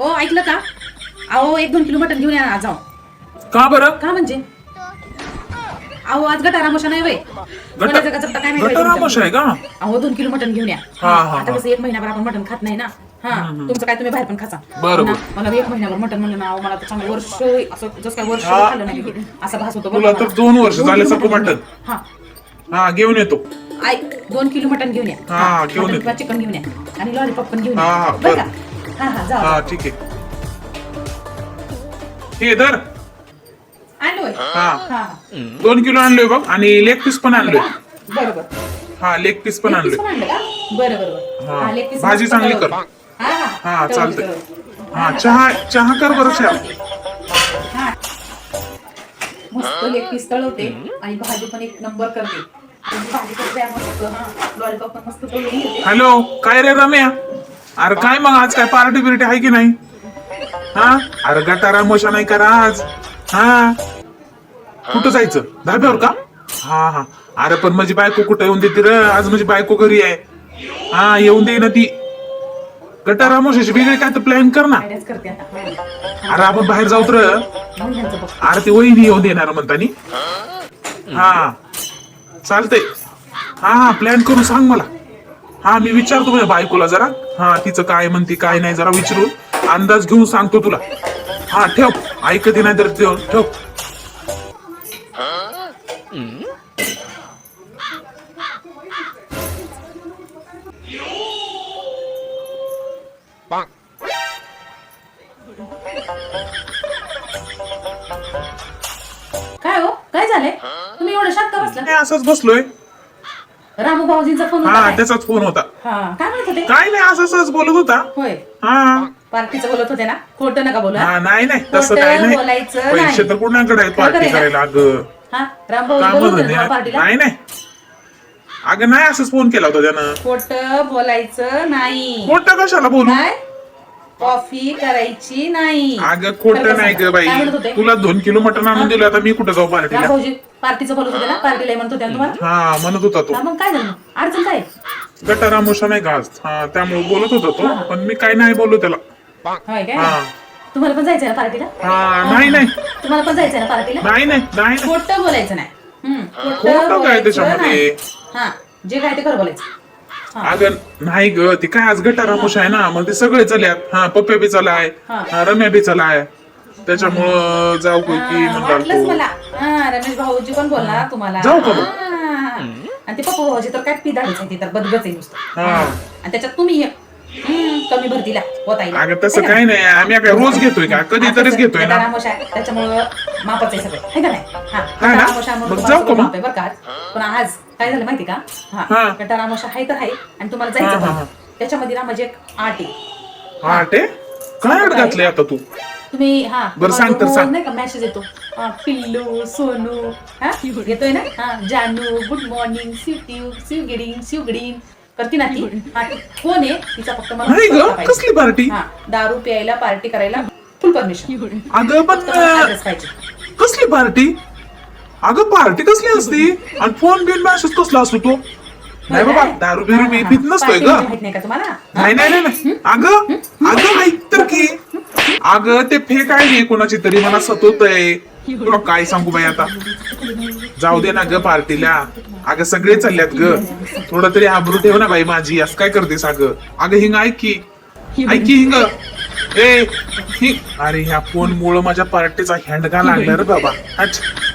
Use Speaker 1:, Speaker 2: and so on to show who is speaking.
Speaker 1: ओ ऐकलं का? अहो एक दोन किलो मटण घेऊन या आज जाऊ.
Speaker 2: का बरं?
Speaker 1: का म्हणजे? अहो आज गटारा मोशा नाही वय मला जगा जगता काय माहिती?
Speaker 2: गटार आमोश आहे का?
Speaker 1: अहो दोन किलो मटण घेऊन या.
Speaker 2: हा, हा,
Speaker 1: आता
Speaker 2: हा.
Speaker 1: कसं एक महिनाभर आपण मटण खात नाही ना? हा तुमचं काय तुम्ही बाहेर पण खाता
Speaker 2: बरोबर.
Speaker 1: ना, मला एक महिन्याभर मटण म्हणलं ना अहो, मला तर चांगलं वर्ष असं जसं काय वर्ष
Speaker 2: हा.
Speaker 1: खाल्लं नाही. असं भास होतो
Speaker 2: तुला तर दोन वर्ष झाले सगळं मटण
Speaker 1: हा.
Speaker 2: हा घेऊन येतो.
Speaker 1: ऐक दोन किलो मटण घेऊन या.
Speaker 2: हा, घेऊन
Speaker 1: मटण
Speaker 2: येतो.
Speaker 1: किंवा चिकन घेऊन या. आणि लॉलीपॉप पण घेऊन या.
Speaker 2: हा,
Speaker 1: बरं
Speaker 2: बरं.
Speaker 1: का हा हा
Speaker 2: ठीक आहे. हे धर.
Speaker 1: आणलोय.
Speaker 2: हा.
Speaker 1: हा हा.
Speaker 2: दोन किलो आणलोय बघ आणि लेग पीस पण आणलोय.
Speaker 1: बरोबर.
Speaker 2: हा लेग पीस पण आणलोय.
Speaker 1: बरं
Speaker 2: हा. भाजी चांगली. कर.
Speaker 1: हा हा.
Speaker 2: चालतंय. हा चहा चहा कर बरं चहा.
Speaker 1: मस्त लेग पीस तळवते. आणि भाजी पण एक नंबर करते.
Speaker 2: हॅलो काय रे रम्या? अरे काय मग आज काय पार्टी बिर्टी आहे की नाही? हा? अरे गटारा मोशा नाही करा आज. हा? कुठं जायचं? धाब्यावर का? हा हा. अरे पण माझी बायको कुठं येऊन देते र? आज माझी बायको घरी आहे. हा येऊन दे ना ती. गटारा मोशाची वेगळे काय तर प्लॅन कर ना. अरे आपण बाहेर जाऊत र अरे ती वहिनी येऊन देणार म्हणतानी. हा. चालतंय. हा हा प्लॅन करून सांग मला. हा मी विचारतो माझ्या बायकोला जरा. हा तिचं काय म्हणते काय नाही जरा विचारून अंदाज घेऊन सांगतो तुला. हा ठेव. ऐकते नाही तर ठेव ठेव.
Speaker 1: काय झालंय तुम्ही एवढं शांत बसला?
Speaker 2: नाही असंच बसलोय.
Speaker 1: रामू भाऊजींचा फोन होता
Speaker 2: हा
Speaker 1: काय?
Speaker 2: त्याचाच फोन होता.
Speaker 1: हा काय म्हणत होते?
Speaker 2: काय नाही असं सहज बोलत होता.
Speaker 1: होय.
Speaker 2: हा.
Speaker 1: पार्टीचं बोलत होते ना? खोटं नका बोलू हा?
Speaker 2: नाही नाही तसं
Speaker 1: खोटं
Speaker 2: काय नाही.
Speaker 1: बोलायचं
Speaker 2: पैसे. तर कुणाकडे आहेत
Speaker 1: खरं
Speaker 2: पार्टी
Speaker 1: आहे ना?
Speaker 2: करायला अगं.
Speaker 1: हा राम भाऊ
Speaker 2: काम
Speaker 1: बोलत होते
Speaker 2: धंदे
Speaker 1: ना पार्टीला?
Speaker 2: नाही नाही. अगं नाही असंच फोन केला होता त्यानं.
Speaker 1: खोटं बोलायचं नाही.
Speaker 2: मोठं कशाला बोलू?
Speaker 1: काय? कॉफी करायची नाही.
Speaker 2: अगं खोटं. नाही ग बाई.
Speaker 1: काय म्हणत होते?
Speaker 2: तुला दोन किलो मटण आणून दिलं आता मी कुठं जाऊ
Speaker 1: राम
Speaker 2: पार्टीला
Speaker 1: भाऊजी पार्टीचं बोलत होते ना? पार्टीला म्हणत होते ना तुम्हाला?
Speaker 2: हा म्हणत होता तो.
Speaker 1: हा, मग काय झालं? अडचण काय?
Speaker 2: गटारा मोशा नाही घास हा त्यामुळे बोलत होता तो पण मी काय नाही बोललो त्याला.
Speaker 1: होय काय?
Speaker 2: हा.
Speaker 1: तुम्हाला पण जायचंय ना पार्टीला?
Speaker 2: हा नाही नाही.
Speaker 1: तुम्हाला पण जायचंय ना पार्टीला?
Speaker 2: नाही नाही नाही नाही.
Speaker 1: खोटं बोलायचं नाही. हम्म,
Speaker 2: खोटं काय
Speaker 1: बोलायचं
Speaker 2: त्याच्यामध्ये?
Speaker 1: नाही. हा जे काय ते खरं बोलायचं.
Speaker 2: अगं नाही ग ते काय आज गटारा मोशा आहे ना मग ते सगळे चालल्यात हा पप्प्या बी चालाय.
Speaker 1: हा.
Speaker 2: हा, रम्या बी चालाय. त्याच्यामुळं जाऊ की
Speaker 1: वाटलंच
Speaker 2: तो
Speaker 1: मला. हा रमेश भाऊजी पण बोलला तुम्हाला.
Speaker 2: जाऊ का मग?
Speaker 1: हा. आणि ते पप्पा भाऊजी तर काय आहे ते तर बदगच आहे नुसतं.
Speaker 2: हा.
Speaker 1: आणि त्याच्यात तुम्ही कमी भरतीला होता येईल
Speaker 2: अगं तसं काही नाही? आम्ही काय रोज घेतोय का? कधीतरीच घेतोय ना.
Speaker 1: त्याच्यामुळं मापच आहे सगळं. है का नाही? हा.
Speaker 2: ना? मग जाऊ का मग?
Speaker 1: आहे बरं का आज. पण आज काय झालं माहिती का?
Speaker 2: हा.
Speaker 1: हा. गटारामोशा आहे तर आहे आणि तुम्हाला जायचं
Speaker 2: हा, हा,
Speaker 1: पण. त्याच्यामध्ये ना म्हणजे एक आट आहे.
Speaker 2: हा. ते काय अड घातलंय आता तू?
Speaker 1: तुम्ही हा
Speaker 2: बरं, सांग तर
Speaker 1: तुम्हाला
Speaker 2: सांग.
Speaker 1: नाही का मेसेज येतो? हा, पिल्लू सोनू हा? येतोय ना? हा जानू गुड मॉर्निंग शिव शिव गिडिंग शिव गिडिंग करते ना ती हा ती कोण आहे तिचा फक्त मला
Speaker 2: नाही ग
Speaker 1: पत्ता पाहिजे.
Speaker 2: कसली पार्टी?
Speaker 1: हा दारू प्यायला पार्टी करायला फुल परमिशन
Speaker 2: अगं पण अं,
Speaker 1: पाहिजे.
Speaker 2: कसली पार्टी? अगं पार्टी कसली असती? आणि फोन बिन मॅसेज कसला असतो तो? नाही बाबा दारू बिरू मी पित नसतोय ग.
Speaker 1: माहीत नाही का तुम्हाला?
Speaker 2: नाही नाही नाही, नाही. अगं अगं ऐक तर की. अगं ते फेक आहे कोणाची तरी मला सतवतय तुला काय सांगू बाई आता? जाऊ दे ना ग पार्टीला. अगं सगळे चालल्यात ग. थोडं तरी आबरू ठेव ना बाई माझी. असं काय करतेस अगं? अगं हिंग ऐक की. ऐक की हिंग. ए हिंग. अरे ह्या फोन मुळे माझ्या पार्टीचा हँडगा लागला रे बाबा. अच्छा